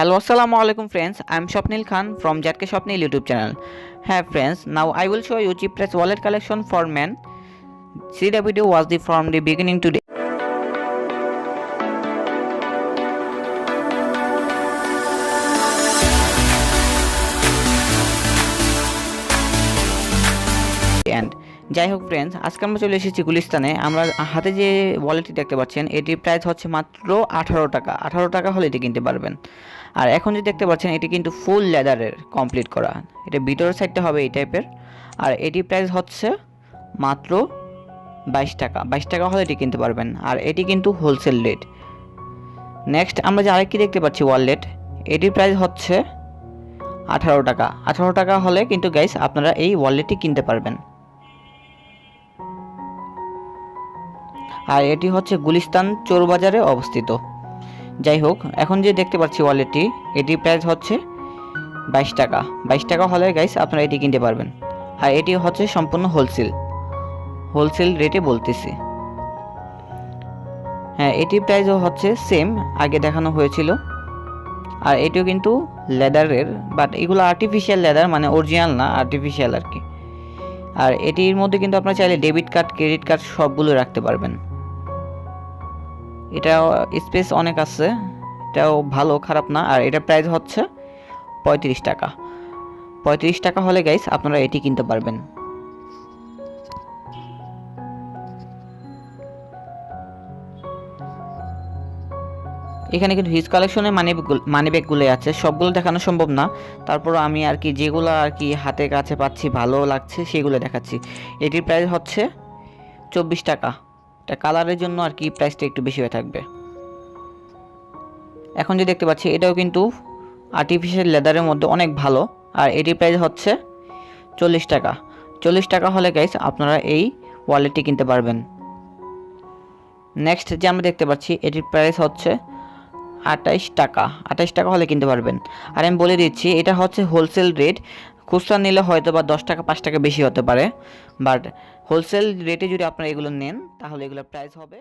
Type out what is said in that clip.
Hello, Assalamu alaikum friends. I'm Shopnil Khan from Jatke Shopnil YouTube channel. Hey friends, now I will show you cheap price wallet collection for men. See the video was the from the beginning to the যাই হোক friends আজকে আমরা চলে এসেছি গুলিস্তানে। আমরা হাতে যে ওয়ালেটটি দেখতে পাচ্ছেন, এটির প্রাইস হচ্ছে মাত্র আঠারো টাকা। আঠারো টাকা হলে এটি কিনতে পারবেন। আর এখন যে দেখতে পাচ্ছেন, এটি কিন্তু ফুল লেদারের কমপ্লিট করা। এটা ভিতরের সাইডটা হবে এই টাইপের আর এটি প্রাইস হচ্ছে মাত্র বাইশ টাকা। বাইশ টাকা হলে এটি কিনতে পারবেন। আর এটি কিন্তু হোলসেল রেট নেক্সট আমরা যে আরেকটি দেখতে পাচ্ছি ওয়ালেট এটির প্রাইস হচ্ছে আঠারো টাকা। আঠারো টাকা হলে কিন্তু গাইস আপনারা এই ওয়ালেটটি কিনতে পারবেন। আর এটি হচ্ছে গুলিস্তান চোরবাজারে অবস্থিত। যাই হোক এখন যে দেখতে পাচ্ছি ওয়ালেটটি এটি প্রাইস হচ্ছে বাইশ টাকা। বাইশ টাকা হলে গাইস আপনারা এটি কিনতে পারবেন। আর এটি হচ্ছে সম্পূর্ণ হোলসেল হোলসেল রেটে বলতেছি। হ্যাঁ এটি প্রাইসও হচ্ছে সেম আগে দেখানো হয়েছিল। আর এটিও কিন্তু লেদারের বাট এগুলো আর্টিফিশিয়াল লেদার মানে অরিজিনাল না আর্টিফিশিয়াল আর কি। আর এটির মধ্যে কিন্তু আপনারা চাইলে ডেবিট কার্ড ক্রেডিট কার্ড সবগুলো রাখতে পারবেন। এটা স্পেস অনেক আছে, এটাও ভালো, খারাপ না। আর এটা প্রাইস হচ্ছে পঁয়ত্রিশ টাকা। পঁয়ত্রিশ টাকা হলে গাইস আপনারা এটি কিনতে পারবেন। এখানে কিন্তু হিজ কালেকশনের মানি মানি ব্যাগগুলো আছে। সবগুলো দেখানো সম্ভব না। তারপর আমি আর কি যেগুলো আর কি হাতে কাছে পাচ্ছি, ভালো লাগছে, সেগুলো দেখাচ্ছি। এটির প্রাইস হচ্ছে চব্বিশ টাকা। এটা কালারের জন্য আর কি প্রাইসটা একটু বেশি হয়ে থাকবে। এখন যে দেখতে পাচ্ছি, এটাও কিন্তু আর্টিফিশিয়াল লেদারের মধ্যে অনেক ভালো। আর এটির প্রাইস হচ্ছে চল্লিশ টাকা। চল্লিশ টাকা হলে গাইস আপনারা এই ওয়ালেটটি কিনতে পারবেন। নেক্সট যে আমরা দেখতে পাচ্ছি, এটির প্রাইস হচ্ছে আঠাইশ টাকা। আঠাইশ টাকা হলে কিনতে পারবেন। আর আমি বলে দিচ্ছি, এটা হচ্ছে হোলসেল রেট খুচরা নিলে হয়তো বা দশ টাকা, পাঁচ টাকা বেশি হতে পারে। বাট হোলসেল রেটে যদি আপনারা এগুলো নেন, তাহলে এগুলোর প্রাইস হবে